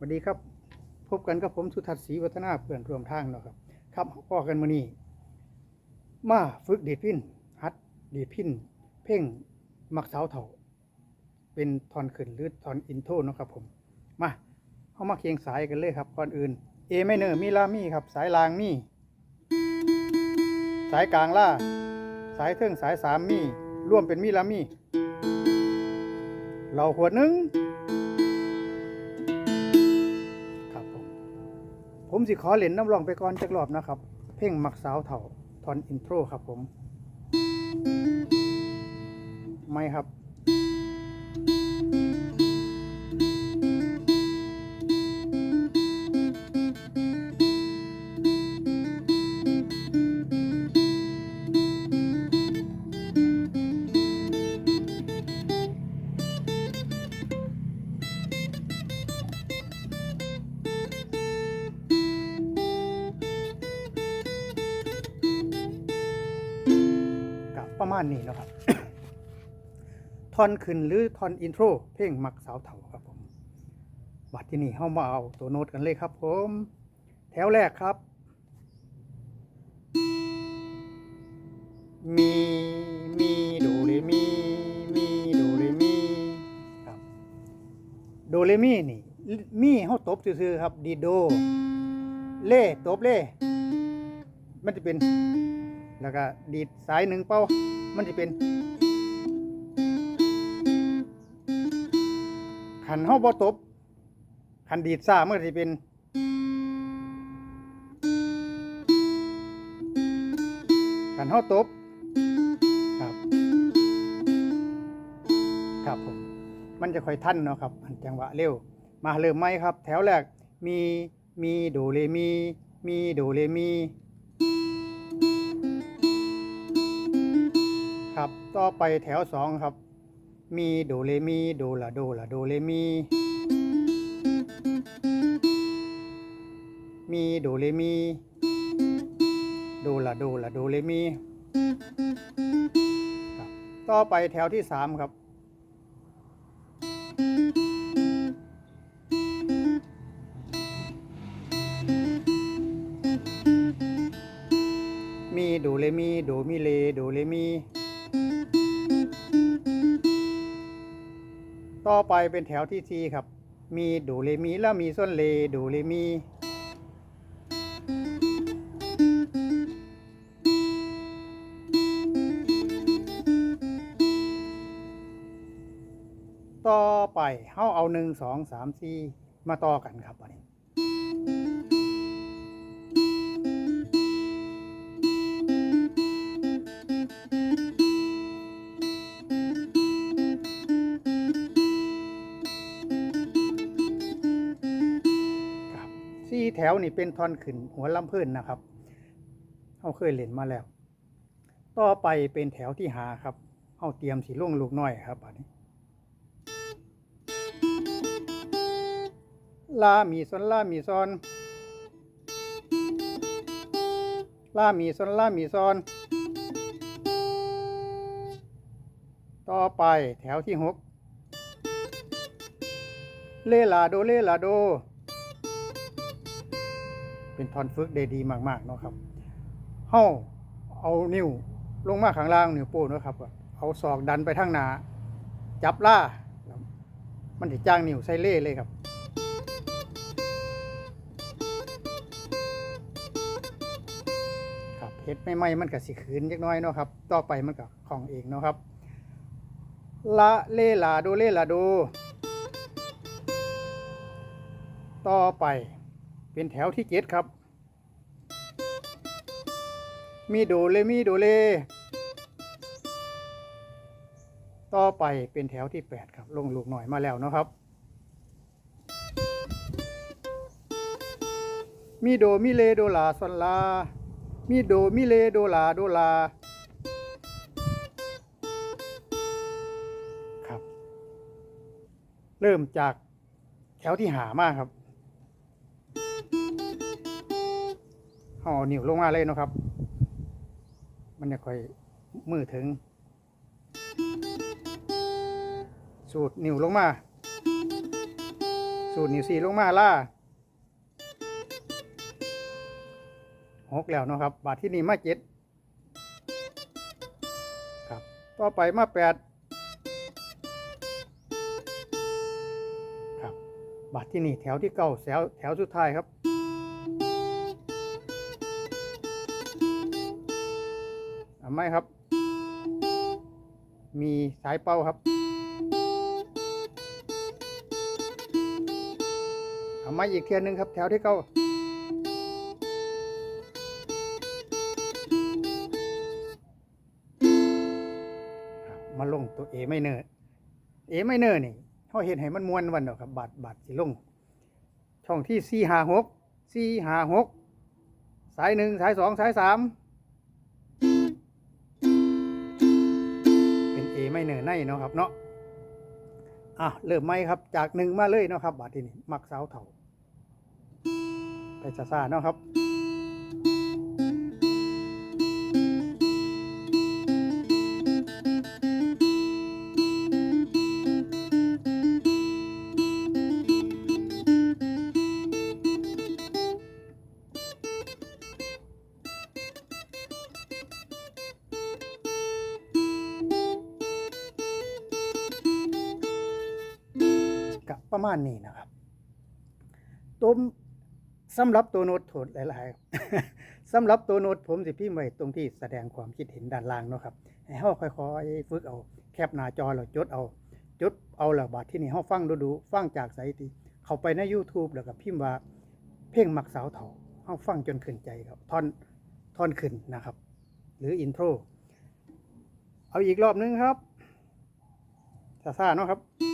สวัสดีครับพบกันกับผมสุทัศน์ศรีวัฒนาเพื่อนร่วมทางเนาะครับ ครับพ่อกันมื้อนี้มาฝึกดีดพินฮัดดีดพินเพ่งมักเสาเถาเป็นทอนขึ้นหรือทอนอินโทเนาะครับผมมาเข้ามาเคียงสายกันเลยครับก่อนอื่นเอไม่เนอร์มีลามีครับ สายลางมี สายกลางล่า สายเทิงสายสามมีร่วมเป็นมีลามีเราขวหนึ่ง ผมสิขอเล่นน้ำลองไปก่อนจักรอบนะครับ เพ่งมักสาวเถ่าทอนอินโทรครับผม ไม่ครับ มาณนี้นะครับ ทอนขึ้นหรือทอนอินโทร เพลงมักสาวเถ่าครับผม บัดที่นี่เข้ามาเอาตัวโน้ตกันเลยครับผม แถวแรกครับ มีมีโดเรมีมีโดเรมีครับโดเรมีนี่มีเฮาตบซื่อๆครับดีโด เล่ตบเล่มันจะเป็น แล้วก็ดีดสายหนึ่งเป้า มันจะเป็นขันเฮาบ่ตบขันดีดซ่ามันก็สิเป็น ขันเฮาตบครับ ครับผมมันจะค่อยทันเนาะครับอันจังหวะเร็ว มาเริ่มไหมครับ แถวแรกมีมีโดเรมี มีโดเรมี ต่อไปแถวสองครับ มีโดเรมีโดละโดละโดเรมี มีโดเรมีโดละโดละโดเรมี ต่อไปแถวที่สามครับ ต่อไปเป็นแถวที่ 4 ครับ มีดูเรมีแล้วมีส้นเลดูเรมี ต่อไปเฮาเอาหนึ่งสองสามสี่มาต่อกันครับวันนี้ ถวนี่เป็นท่อนขึ้นหัวลำเพิ่นนะครับเขาเคยเล่นมาแล้ว ต่อไปเป็นแถวที่หาครับเขาเตรียมสีล่งลูกน้อยครับอันนี้ลามีซอนลามีซอนลามีซอนลามีซอน ต่อไปแถวที่หกเลลาโดเลลาโด เป็นทอนฝึกได้ดีมากๆเนาะครับเฮาเอานิ้วลงมาข้างล่างนิ้วโป้งเนาะครับเอาศอกดันไปทางหน้าจับล่า มันจะจ้างนิ้วใส่เล่เลยครับครับเฮ็ดไม่ไม่มันก็สิขืนจักน้อยเนาะครับ ต่อไปมันก็ของเองเนาะครับละเล่ลาโดเล่ลาโดต่อไป เป็นแถวที่เจ็ดครับ มีโดเลมีโดเล ต่อไปเป็นแถวที่แปดครับ ลงลูกหน่อยมาแล้วนะครับ มีโดมิเลโดลาซอนลา มีโดมิเลโดลาโดลาครับเริ่มจากแถวที่หามาครับ ห่อนิ้วลงมาเลยนะครับ มันจะค่อยมือถึง สูดนิ้วลงมา สูตรนิ้วสี่ลงมาล่าหกแล้วนะครับ บาทที่นี่มาเจ็ดครับ ต่อไปมาแปดครับ บาทที่นี่แถวที่เก้าแถวแถวสุดท้ายครับ ไหมครับ มีสายเป้าครับเอามอีกเทียนหนึ่งครับแถวที่เก้ามาลงตัวเอไม่เนอร์เอไม่เนอร์นี่เขาเห็นให้มันมวนวันเดียวครับบาทบาทสิลง ช่องที่สี่หาหกสี่หาหกสายหนึ่งสายสองสายสาม ไม่เหนื่อยในเนาะครับเนาะอะเริ่มไหมครับจากหนึ่งมาเลยเนาะครับบาทที่นี่มักสาวเถ่าไปซาซาเนาะครับ ประมาณนี้นะครับตัวสำหรับตัวโน้ตโถดหลายๆสำหรับตัวโน้ตผมสิพิมพ์ไว้ตรงที่แสดงความคิดเห็นด้านล่างเนาะครับให้เฮาค่อยๆฝึกเอาแคปหน้าจอแล้วจดเอาจดเอาแล้วบาดที่นี่เฮาฟังดูๆฟังจากไสติเข้าไปใน YouTube แล้วก็พิมพ์ว่าเพลงมักสาวเถาเฮาฟังจนขึ้นใจครับท่อนท่อนขึ้นนะครับ หรืออินโทรเอาอีกรอบนึงครับซ่าเนาะครับ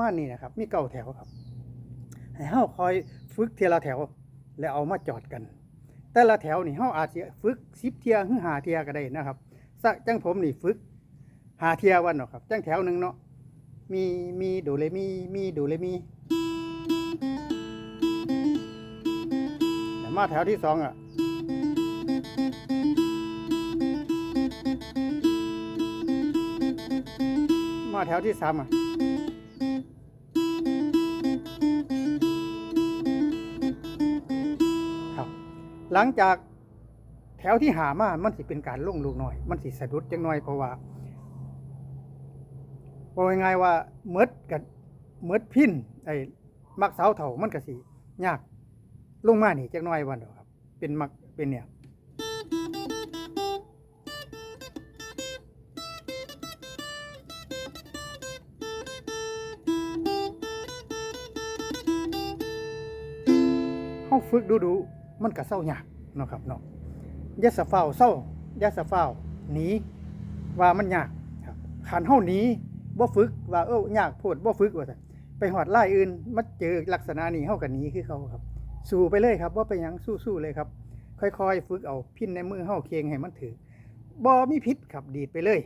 มาณนี้นะครับ มีเก้าแถวครับ ให้เฮาคอยฝึกเทียละแถว แล้วเอามาจอดกัน แต่ละแถวนี่เฮาอาจจะฝึกสิบเทียหรือหาเทียก็ได้นะครับสักจังผมนี่ฝึกหาเทียวันเนาะครับ จังแถวหนึ่งเนาะมีมีโดเรมีมีโดเรมีมาแถวที่สองอะมาแถวที่สามอะ หลังจากแถวที่หามามันสิเป็นการลงลูกหน่อย มันสิสะดุดจังหน่อยเพราะว่าบอกง่ายว่าเมดกับเมดพินไอ้มักเสาเถามันก็สิยากลงมานี่จังหน่อยวันเดียวครับ เป็นมักเป็นเนี่ยเฮาฝึกดูดู มันก็เศร้ายากเนาะครับเนาะยาสะเฝ้าเศร้ายาสะเฝ้าหนีว่ามันยากครับขันเฮาหนีบ่ฝึกว่าเอ้ายากโพดบ่ฝึกว่าซั่นไปหอดไล่อื่นมาเจอลักษณะนี้เฮาก็หนีคือเขาครับ สู้ไปเลยครับบ่าไปหยังสู้ๆเลยครับ ค่อยๆ ฝึกเอาพินในมือเฮาเคียงให้มันถือบ่มีพิษครับดีดไปเลย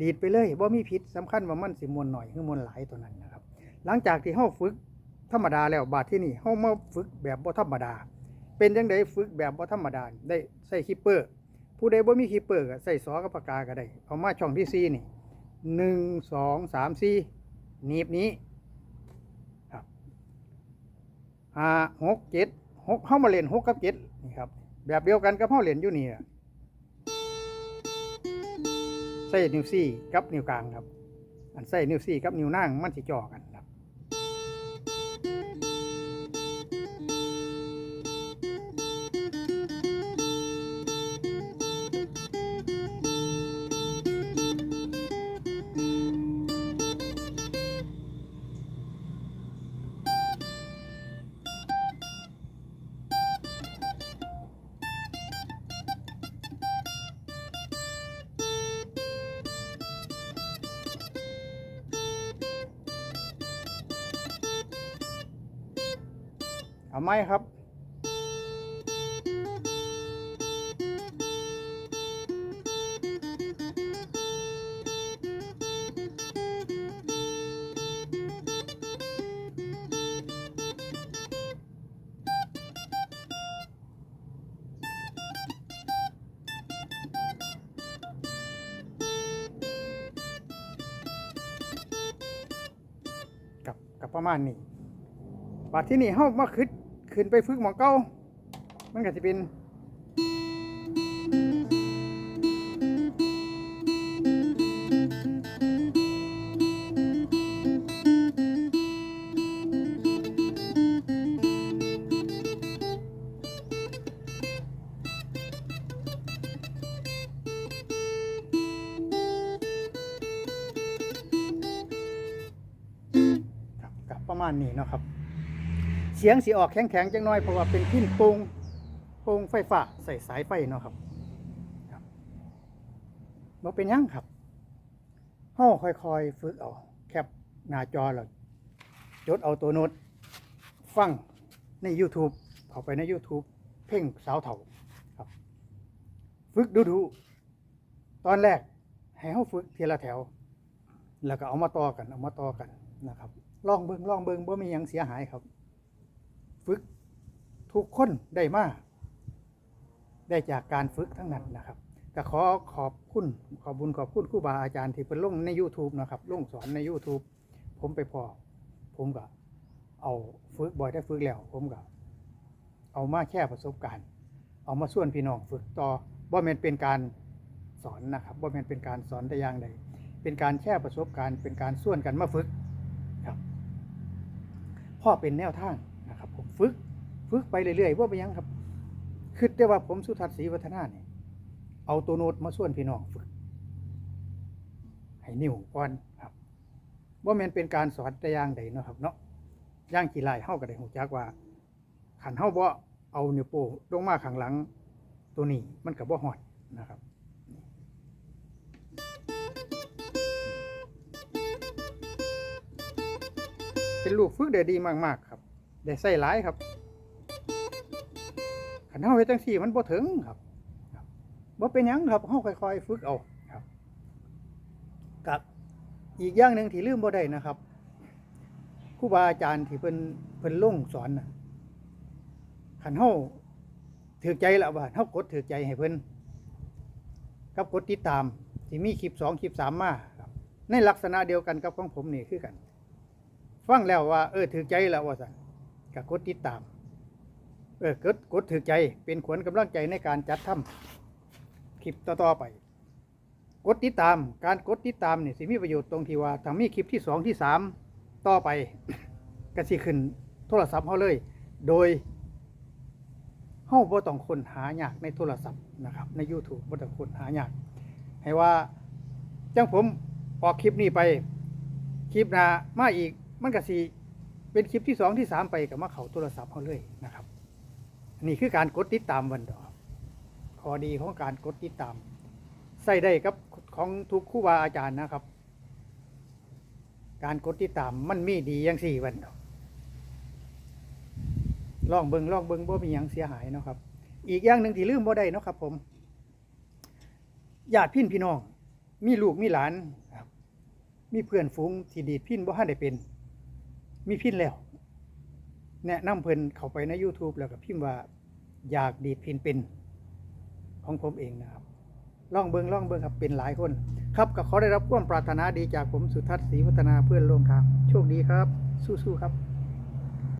ดีดไปเลยบ่มีพิษสำคัญว่ามันสิมวนหน่อยหรือมวนหลายตัวนั้นนะครับ หลังจากที่เฮาฝึกธรรมดาแล้วบาดที่นี่เฮามาฝึกแบบบ่ธรรมดา เป็นจังไดฝึกแบบบ่ธรรมดาได้ใส่คีปเปอร์ ผู้ใดบ่มีคีปเปอร์ก็ใส่ซอกับปากกาก็ได้เอามาช่องที่ 4 นี่หนึ่งสองสามสี่หนีบนี้ครับห้าหกเจ็ดหกเฮามาเล่นหกกับเจ็ดนี่ครับ แบบเดียวกันกับเฮาเล่นอยู่นี่ใส่นิ้วสี่กับนิ้วกลางครับ อันใส่นิ้วสี่กับนิ้วนางมันสิจ่อกัน เอาไหมครับ กับกับประมาณนี้ บัดที่นี่เฮามาขึ้นขึ้นไปฝึกหมองเก่ามันก็สิเป็นกับประมาณนี้เนาะครับ สียงสีออกแข็งๆจังน้อยเพราะว่าเป็นพิ้นโปงโปงไฟฟ้าใส่สายไฟเนาะครับบ่เป็นยังครับเฮาค่อยๆ ฝึกเอาแคปหน้าจอแล้วจดเอาตัวโน้ตฟังใน YouTube เข้าไปใน YouTube เพ่งสาวเถาครับ ฝึกดูๆตอนแรกให้เฮาฝึกทีละแถว แล้วก็เอามาต่อกันเอามาต่อกันนะครับลองเบิงลองเบิงบ่มีหยังเสียหายครับ ฝึกทุกคนได้มาได้จากการฝึกทั้งนั้นนะครับก็ขอขอบคุณขอบบุญขอบคุณครูบาอาจารย์ที่เป็นลงใน YouTube นะครับลงสอนใน YouTube ผมไปพอ ผมก็เอาฝึกบ่อยได้ฝึกแล้ว ผมก็เอามาแค่ประสบการณ์ เอามาส่วนพี่น้องฝึกต่อบ่แม่นเป็นการสอนนะครับบ่แม่นเป็นการสอนแต่อย่างใดเป็นการแชร์ประสบการณ์ เป็นการส่วนกันมาฝึกครับพ่อเป็นแนวทาง ฝึกฝึกไปเรื่อยๆว่าไปยังครับคือแต่ว่าผมสุทัศน์ศรีวัฒนาเนี่ยเอาตัวโน้ตมาส่วนพี่น้องฝึก ให้นิ้วก่อนครับว่ามันเป็นการสอนแต่อย่างใดเนาะครับเนาะย่างกี่ไล่เฮาก็ได้หูจักว่า ขันเฮาบ่เอานิ้วโป้งลงมาข้างหลัง ตัวนี้มันก็บ่ฮอดนะครับเป็นลูกฝึกได้ดีมาก ๆ ครับ ได้ใส่หลายครับขันเฮาเฮ็ดจังซี่มันบ่ถึงครับครับบ่เป็นหยังครับเฮาค่อยๆฝึกเอาครับกับอีกอย่างหนึ่งที่ลืมบ่ได้นะครับครูบาอาจารย์ที่เพิ่นเพิ่นลงสอนน่ะขันเฮาถือใจแล้วว่าเฮากดถือใจให้เพิ่นกับกดติดตามที่มีคลิป2คลิป3มาครับในลักษณะเดียวกันกับของผมนี่คือกัน ฟังแล้วว่าเออถือใจแล้วว่าสัน ก็กดติดตาม เออกดกดถือใจเป็นขวัญกำลังใจในการจัดทำคลิปต่อๆไป กดติดตามการกดติดตามนี่สิมีประโยชน์ตรงที่ว่าถ้ามีคลิปที่สองที่สามต่อไปก็สิขึ้นโทรศัพท์เฮาเลย โดยเฮาบ่ต้องค้นหายากในโทรศัพท์นะครับ ใน YouTube บ่ต้องค้นหายากให้ว่าจังผมออกคลิปนี้ไป คลิปหน้ามาอีกมันก็สิ เป็นคลิปที่สองที่สามไปกับมาเขาโทรศัพท์เขาเลยนะครับนนี้คือการกดติดตามวันดอกข้อดีของการกดติดตาม ใส่ได้กับของทุกครูบาอาจารย์นะครับ การกดติดตามมันมีดีอย่างสี่วันดอกลองเบิงลองเบิงบ่มีหยังเสียหายเนาะครับ อีกอย่างหนึ่งที่ลืมบ่ได้นะครับ ผมญาติพี่นพี่น้อง มีลูกมีหลานครับมีเพื่อนฝูงที่ดีดพินบ่ทันได้เป็น มีพินแล้ว แนะนำเพิ่นเข้าไปใน YouTube แล้วก็พิมพ์ว่าอยากดีดพินเป็นของผมเองนะครับลองเบิงล่องเบิงครับเป็นหลายคน ครับก็ขอได้รับความปรารถนาดีจากผมสุทัศน์ศรีวัฒนาเพื่อนร่วมทาง โชคดีครับ สู้ๆครับ